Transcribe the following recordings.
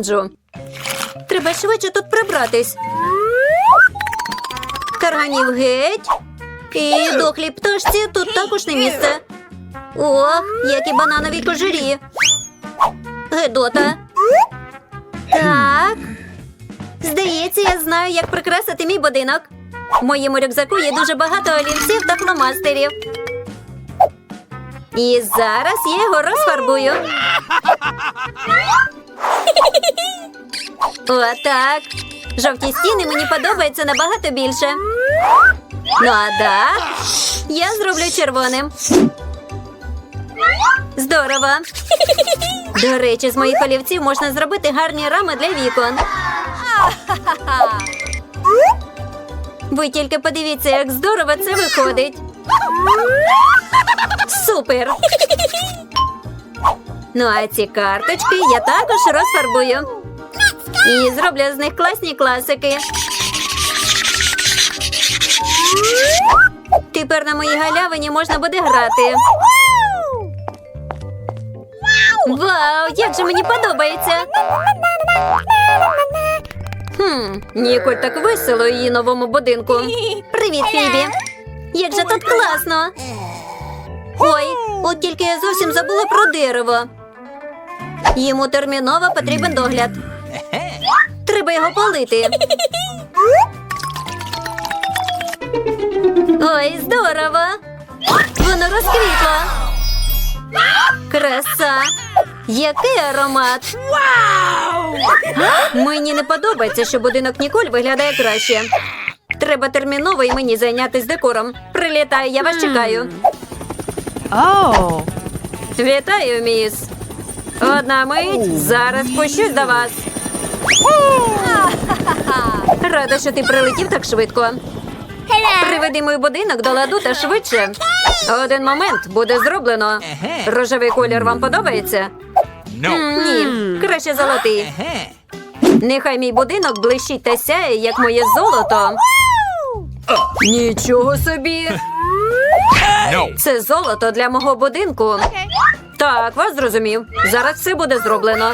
Джо. Треба швидше тут прибратись. Карганів геть. І дохлій пташці тут також не місце. Ох, які бананові кожурі. Гедота. Так. Здається, я знаю, як прикрасити мій будинок. В моєму рюкзаку є дуже багато олівців та фломастерів. І зараз я його розфарбую. Отак. Жовті стіни мені подобаються набагато більше. Ну а дах я зроблю червоним. Здорово. До речі, з моїх олівців можна зробити гарні рами для вікон. Ви тільки подивіться, як здорово це виходить. Супер! Ну а ці карточки я також розфарбую. І зроблю з них класні класики. Тепер на моїй галявині можна буде грати. Вау, як же мені подобається. Хм, Ніколь так весело її новому будинку. Привіт, Фібі. Як же тут класно. Ой, от тільки я зовсім забула про дерево. Йому терміново потрібен догляд. Треба його полити. Ой, здорово! Воно розквітло. Краса! Який аромат! Мені не подобається, що будинок Ніколь виглядає краще. Треба терміново і мені зайнятися декором. Прилітаю, я вас чекаю. Вітаю, міс. Одна мить, зараз спущусь до вас. Рада, що ти прилетів так швидко. Приведи мій будинок до ладу та швидше. Один момент буде зроблено. Рожевий колір вам подобається? Ні, краще золотий. Нехай мій будинок блищить та сяє, як моє золото. Нічого собі. Це золото для мого будинку. Так, вас зрозумів. Зараз все буде зроблено.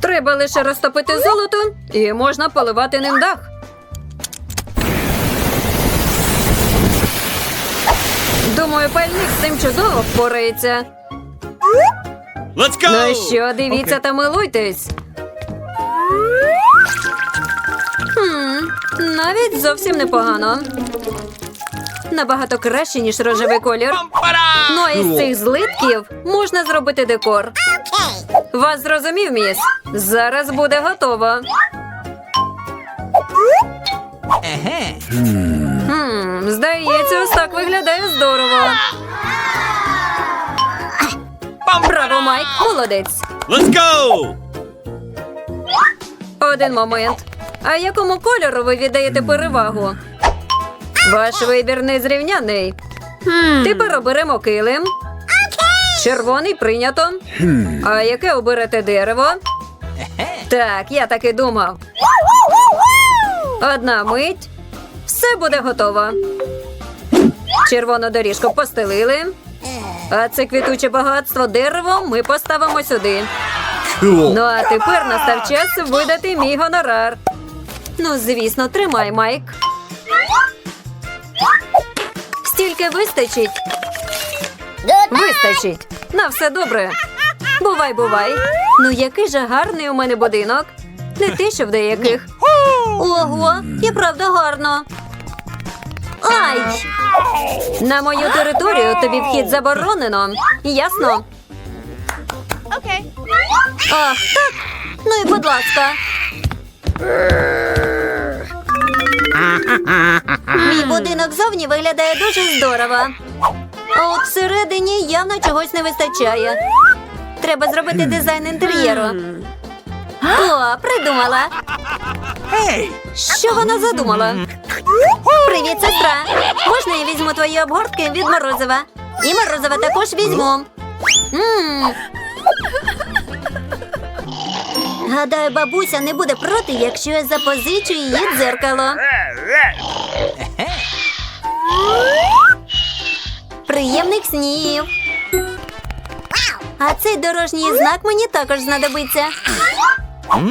Треба лише розтопити золото і можна поливати ним дах. Думаю, пальник з цим чудово впорається. Let's go. Ну що, дивіться та милуйтесь. Навіть зовсім непогано. Набагато краще, ніж рожевий колір. Ну а із цих злитків можна зробити декор. Вас зрозумів, міс? Зараз буде готово. Хм, здається, ось так виглядає здорово. Браво, Майк, молодець. Let's go. Один момент. А якому кольору ви віддаєте перевагу? Ваш вибір незрівняний. Тепер оберемо килим. Червоний прийнято. А яке оберете дерево? Так, я так і думав. Одна мить. Все буде готово. Червону доріжку постелили. А це квітуче багатство дерево ми поставимо сюди. Ну а тепер настав час видати мій гонорар. Ну, звісно, тримай, Майк. Стільки вистачить. Вистачить. На все добре. Бувай, бувай. Ну, який же гарний у мене будинок. Не те, що в деяких. Ого, і правда гарно. Ай! На мою територію тобі вхід заборонено. Ясно? Okay. Ах, так. Ну і будь ласка. Мій будинок зовні виглядає дуже здорово. А от всередині явно чогось не вистачає. Треба зробити дизайн інтер'єру. О, придумала. Що вона задумала? Привіт, сестра. Можна я візьму твої обгортки від морозива? І морозива також візьму. М. Гадаю, бабуся не буде проти, якщо я запозичу її дзеркало. Приємних снів. А цей дорожній знак мені також знадобиться.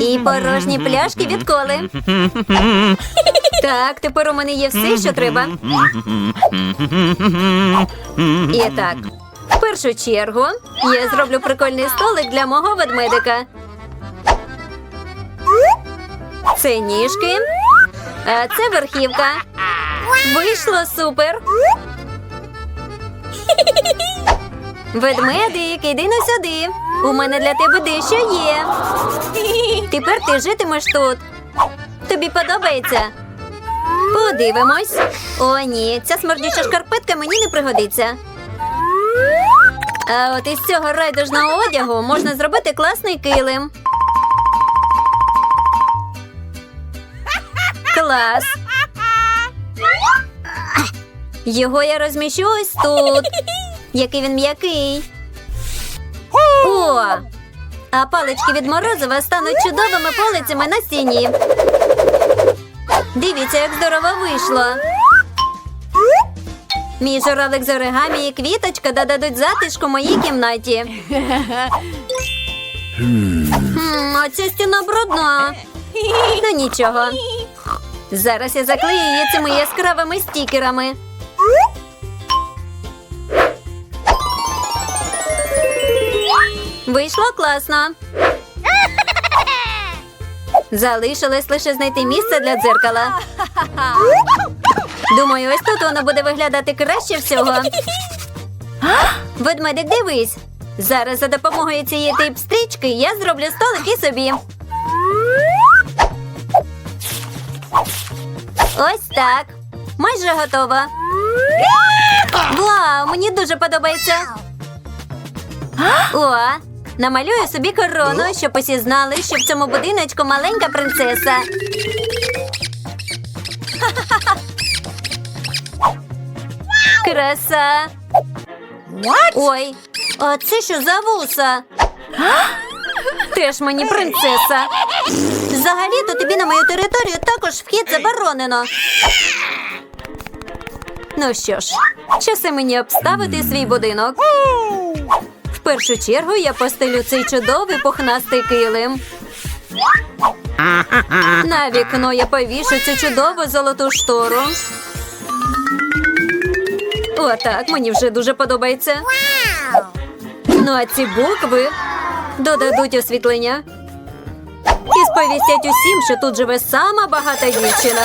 І порожні пляшки від коли. Так, тепер у мене є все, що треба. І так, в першу чергу я зроблю прикольний столик для мого ведмедика. Це ніжки, а це верхівка. Вийшло супер. Ведмедик, іди на сюди. У мене для тебе дещо є. Тепер ти житимеш тут. Тобі подобається? Подивимось. О, ні, ця смердюча шкарпетка мені не пригодиться. А от із цього райдужного одягу можна зробити класний килим. Клас. Його я розміщу ось тут. Який він м'який. О! А палички від морозива стануть чудовими полицями на стіні. Дивіться, як здорово вийшло. Мій журавлик з оригамі і квіточка додадуть затишку моїй кімнаті. Хм, оця стіна брудна. Ну нічого. Зараз я заклею її цими яскравими стікерами. Вийшло класно. Залишилось лише знайти місце для дзеркала. Думаю, ось тут воно буде виглядати краще всього. Ведмедик, дивись. Зараз за допомогою цієї тейп-стрічки я зроблю столик і собі. Ось так. Майже готова. Вау, мені дуже подобається. О, намалюю собі корону, щоб усі знали, що в цьому будиночку маленька принцеса. Краса. Ой, а це що за вуса? Теж мені принцеса. Взагалі-то тобі на мою територію також вхід заборонено. Ну що ж, часи мені обставити свій будинок. В першу чергу я постелю цей чудовий пухнастий килим. На вікно я повішу цю чудову золоту штору. Отак, мені вже дуже подобається. Ну а ці букви додадуть освітлення. І сповістять усім, що тут живе сама багата дівчина.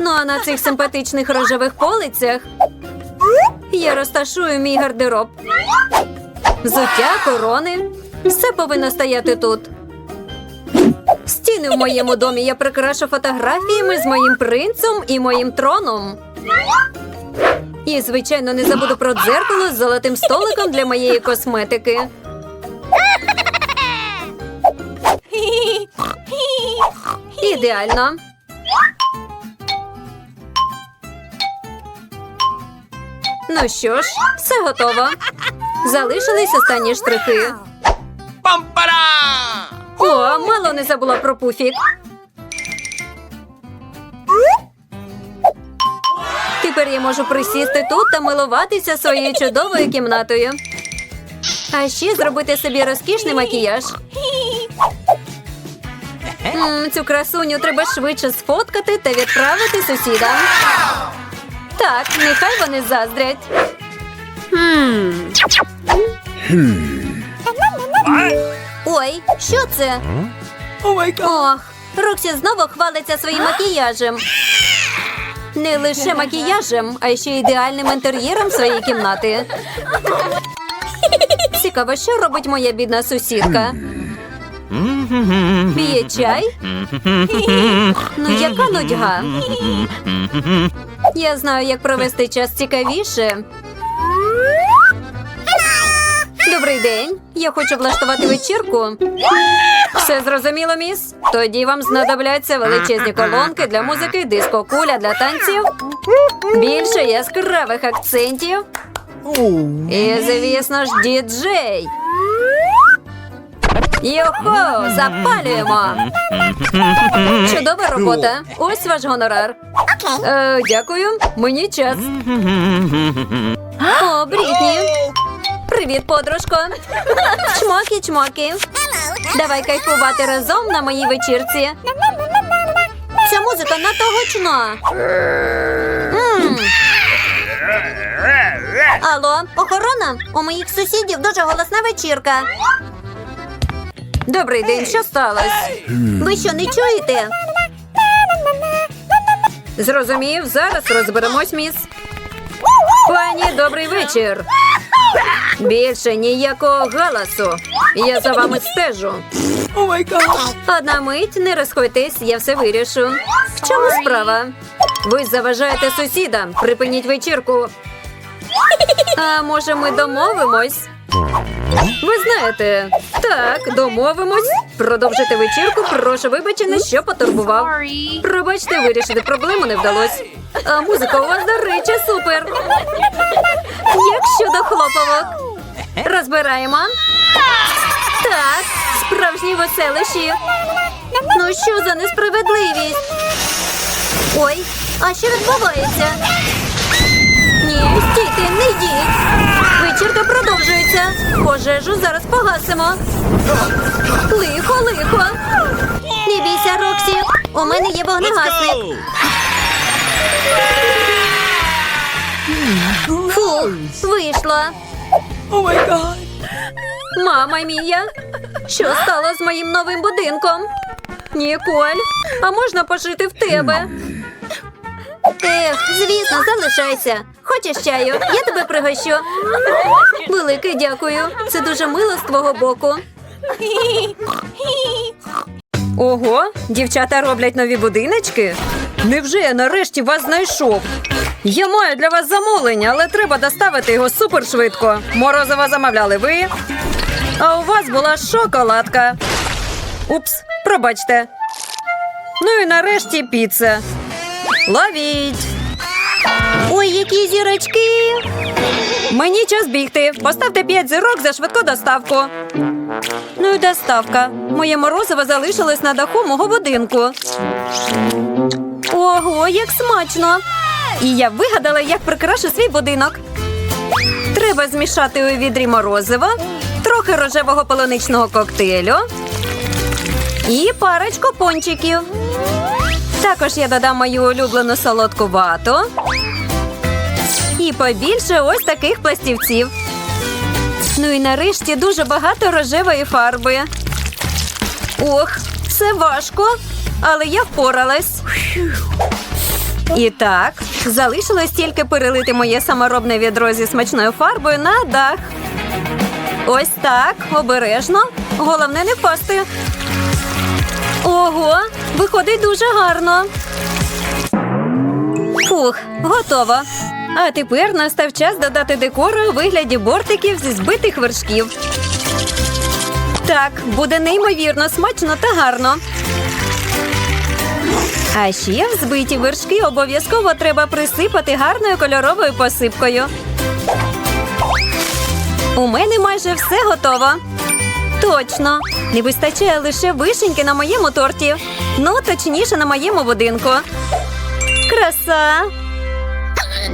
Ну а на цих симпатичних рожевих полицях я розташую мій гардероб. Взуття, корони. Все повинно стояти тут. Стіни в моєму домі я прикрашу фотографіями з моїм принцем і моїм троном. І, звичайно, не забуду про дзеркало з золотим столиком для моєї косметики. Ідеально. Ну що ж, все готово. Залишились останні штрихи. Пам-пара! О, мало не забула про пуфік. Тепер я можу присісти тут та милуватися своєю чудовою кімнатою. А ще зробити собі розкішний макіяж. М, цю красуню треба швидше сфоткати та відправити сусідам. Так, нехай вони заздрять. Ой, що це? Ох, Роксі знову хвалиться своїм макіяжем. Не лише макіяжем, а ще ідеальним інтер'єром своєї кімнати. Цікаво, що робить моя бідна сусідка? П'є чай? Ну, яка нудьга? Я знаю, як провести час цікавіше. Добрий день. Я хочу влаштувати вечірку. Все зрозуміло, міс? Тоді вам знадобляться величезні колонки для музики, диско-куля для танців, більше яскравих акцентів. І, звісно ж, діджей. Йохо, запалюємо. Чудова робота. Ось ваш гонорар. Е, дякую. Мені час. О, Брітні. Привіт, подружко. Чмоки, чмоки. Давай кайфувати разом на моїй вечірці. Ця музика надто гучна. М. Алло, охорона? У моїх сусідів дуже голосна вечірка. Добрий день, що сталося? Ви що, не чуєте? Зрозумів, зараз розберемось, міс. Пані, добрий вечір. Більше ніякого галасу. Я за вами стежу. Одна мить, не розходьтесь, я все вирішу. В чому справа? Ви заважаєте сусідам. Припиніть вечірку. А може, ми домовимось? Ви знаєте, так, домовимось. Продовжити вечірку. Прошу вибачення, що потурбував. Пробачте, вирішити проблему не вдалося. А музика у вас, до речі, супер. Як щодо хлопавок? Розбираємо. Так, справжні веселищі. Ну що за несправедливість? Ой, а що відбувається? Ні, стійте, не йдіть. Вечірка продовжується. Пожежу зараз погасимо. Лихо, лихо. Не бійся, Роксі. У мене є Let's вогнегасник. go! Фух, вийшло. Мама мія, що стало з моїм новим будинком? Ніколь, а можна пожити в тебе? Ех, звісно, залишайся. Хочеш чаю? Я тебе пригощу. Велике дякую. Це дуже мило з твого боку. Ого, дівчата роблять нові будиночки. Невже я нарешті вас знайшов? Я маю для вас замовлення, але треба доставити його супершвидко. Морозиво замовляли ви. А у вас була шоколадка. Упс, пробачте. Ну і нарешті піца. Ловіть. Ой, які зірочки. Мені час бігти. Поставте 5 зірок за швидку доставку. Ну і доставка. Моє морозиво залишилось на даху мого будинку. Ого, як смачно! І я вигадала, як прикрашу свій будинок. Треба змішати у відрі морозиво, трохи рожевого полуничного коктейлю і парочку пончиків. Також я додам мою улюблену солодку вату. І побільше ось таких пластівців. Ну і нарешті дуже багато рожевої фарби. Ох, це важко, але я впоралась. І так, залишилось тільки перелити моє саморобне відро зі смачною фарбою на дах. Ось так, обережно. Головне не впасти. Ого, виходить дуже гарно. Фух, готово. А тепер настав час додати декору у вигляді бортиків зі збитих вершків. Так, буде неймовірно смачно та гарно. А ще взбиті вершки обов'язково треба присипати гарною кольоровою посипкою. У мене майже все готово. Точно, не вистачає лише вишеньки на моєму торті. Ну, точніше, на моєму будинку. Краса.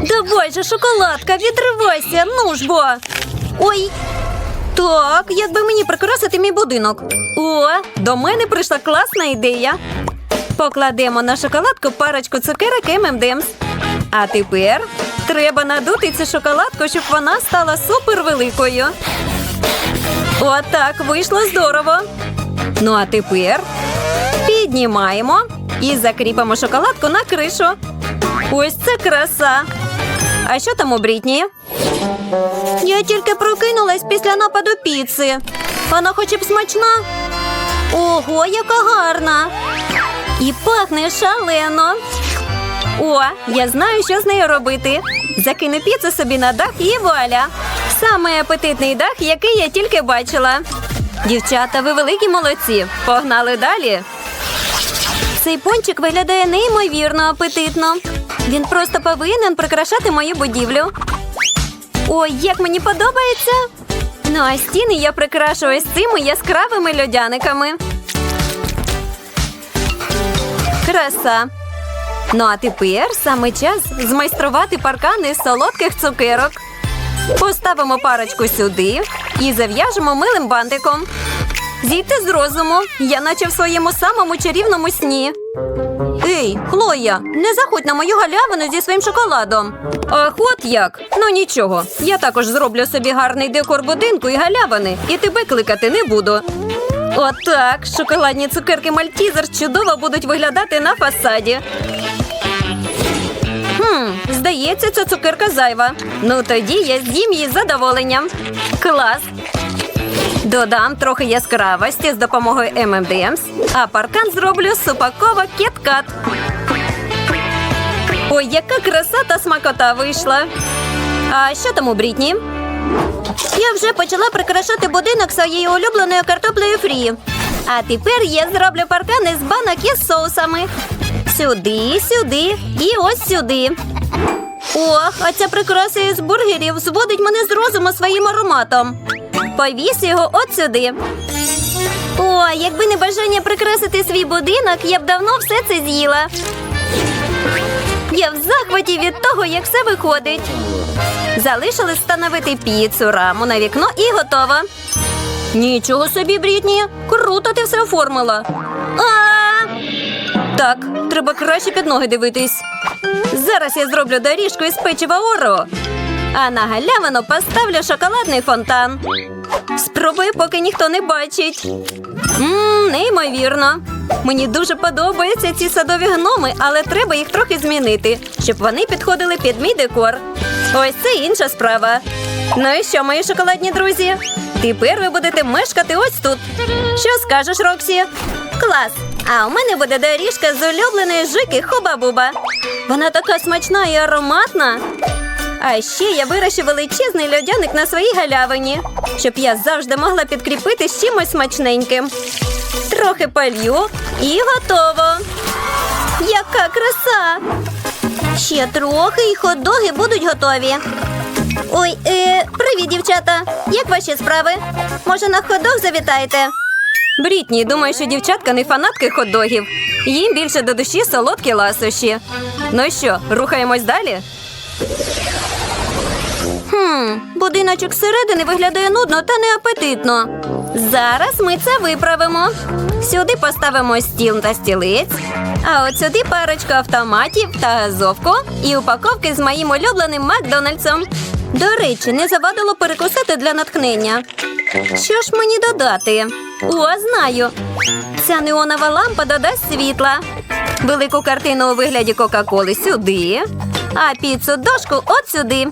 Давай же, шоколадка, відривайся, ну ж бо. Ой. Так, як би мені прикрасити мій будинок. О, до мене прийшла класна ідея. Покладемо на шоколадку парочку цукерок M&M's. А тепер треба надути цю шоколадку, щоб вона стала супервеликою. Отак вийшло здорово. Ну а тепер піднімаємо і закріпимо шоколадку на кришу. Ось це краса. А що там у Брітні? Я тільки прокинулась після нападу піци. Вона хоч б смачна. Ого, яка гарна! І пахне шалено. О, я знаю, що з нею робити. Закину піцу собі на дах і вуаля. Самий апетитний дах, який я тільки бачила. Дівчата, ви великі молодці. Погнали далі. Цей пончик виглядає неймовірно апетитно. Він просто повинен прикрашати мою будівлю. Ой, як мені подобається. Ну а стіни я прикрашу ось цими яскравими льодяниками. Краса. Ну а тепер саме час змайструвати паркани з солодких цукерок. Поставимо парочку сюди і зав'яжемо милим бантиком. Зійти з розуму, я наче в своєму самому чарівному сні. Ей, Хлоя, не заходь на мою галявину зі своїм шоколадом. Ах, от як? Ну нічого. Я також зроблю собі гарний декор будинку і галявини, і тебе кликати не буду. Отак, шоколадні цукерки Мальтізер чудово будуть виглядати на фасаді. Хм, здається, ця цукерка зайва. Ну тоді я з'їм її з задоволенням. Клас. Додам трохи яскравості з допомогою M&M's, а паркан зроблю з упаковок кіткат. Ой, яка краса та смакота вийшла. А що там у Брітні? Я вже почала прикрашати будинок своєю улюбленою картоплею фрі. А тепер я зроблю паркани з банок із соусами. Сюди, сюди і ось сюди. Ох, а ця прикраса із бургерів зводить мене з розуму своїм ароматом. Повіс його от сюди. О, якби не бажання прикрасити свій будинок, я б давно все це з'їла. Я в захваті від того, як все виходить. Залишилось встановити піцу, раму на вікно і готово. Нічого собі, Брітні. Круто ти все оформила. А! Так, треба краще під ноги дивитись. Зараз я зроблю доріжку із печива Орео. А на галявину поставлю шоколадний фонтан. Спробую, поки ніхто не бачить. Мм, неймовірно. Мені дуже подобаються ці садові гноми, але треба їх трохи змінити, щоб вони підходили під мій декор. Ось це інша справа. Ну і що, мої шоколадні друзі? Тепер ви будете мешкати ось тут. Що скажеш, Роксі? Клас! А у мене буде доріжка з улюбленої жики Хуба-Буба. Вона така смачна і ароматна. А ще я вирощу величезний льодяник на своїй галявині, щоб я завжди могла підкріпити чимось смачненьким. Трохи полью і готово. Яка краса! Ще трохи і хот-доги будуть готові. Ой, е, привіт, дівчата! Як ваші справи? Може, на хот-дог завітаєте? Брітні, думаю, що дівчатка не фанатки хот-догів. Їм більше до душі солодкі ласощі. Ну що, рухаємось далі? Хм, будиночок зсередини виглядає нудно та неапетитно. Зараз ми це виправимо. Сюди поставимо стіл та стілець, а от сюди парочку автоматів та газовку і упаковки з моїм улюбленим Макдональдсом. До речі, не завадило перекусити для натхнення. Що ж мені додати? О, знаю. Ця неонова лампа додасть світла. Велику картину у вигляді Кока-Коли сюди, а піцу дошку от сюди.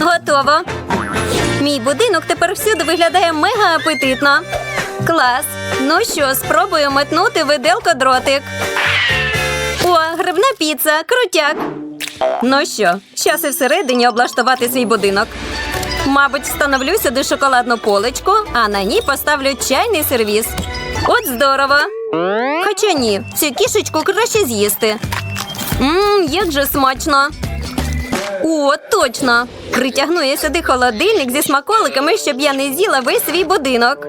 Готово. Мій будинок тепер всюди виглядає мега апетитно. Клас. Ну що, спробую метнути виделко дротик. О, грибна піца, крутяк. Ну що, час і всередині облаштувати свій будинок. Мабуть, встановлю сюди шоколадну поличку, а на ній поставлю чайний сервіс. От здорово. Хоча ні, цю кішечку краще з'їсти. Мм, як же смачно. О, точно! Притягну я сюди холодильник зі смаколиками, щоб я не з'їла весь свій будинок.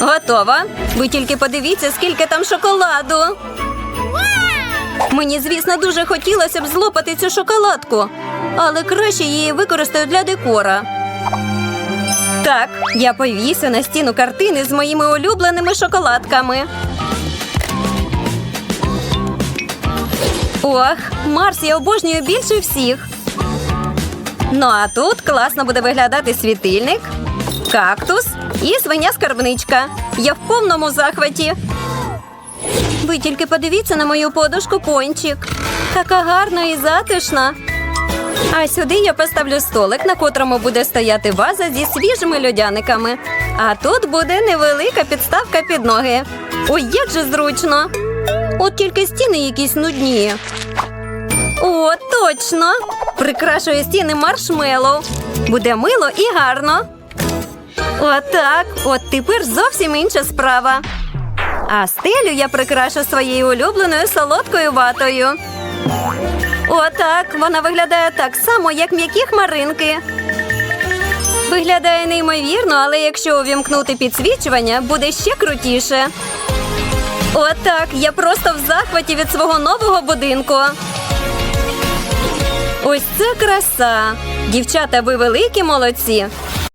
Готово. Ви тільки подивіться, скільки там шоколаду. Мені, звісно, дуже хотілося б злопати цю шоколадку, але краще її використаю для декора. Так, я повісю на стіну картини з моїми улюбленими шоколадками. Ох, Марс я обожнюю більше всіх. Ну а тут класно буде виглядати світильник, кактус і свиня-скарбничка. Я в повному захваті. Ви тільки подивіться на мою подушку пончик. Така гарна і затишна. А сюди я поставлю столик, на котрому буде стояти ваза зі свіжими льодяниками. А тут буде невелика підставка під ноги. Ой, як же зручно! От тільки стіни якісь нудні. О, точно! Прикрашує стіни маршмеллоу. Буде мило і гарно. Отак. От тепер зовсім інша справа. А стелю я прикрашу своєю улюбленою солодкою ватою. Отак. Вона виглядає так само, як м'які хмаринки. Виглядає неймовірно, але якщо увімкнути підсвічування, буде ще крутіше. Отак. Я просто в захваті від свого нового будинку. Ось це краса. Дівчата, ви великі молодці.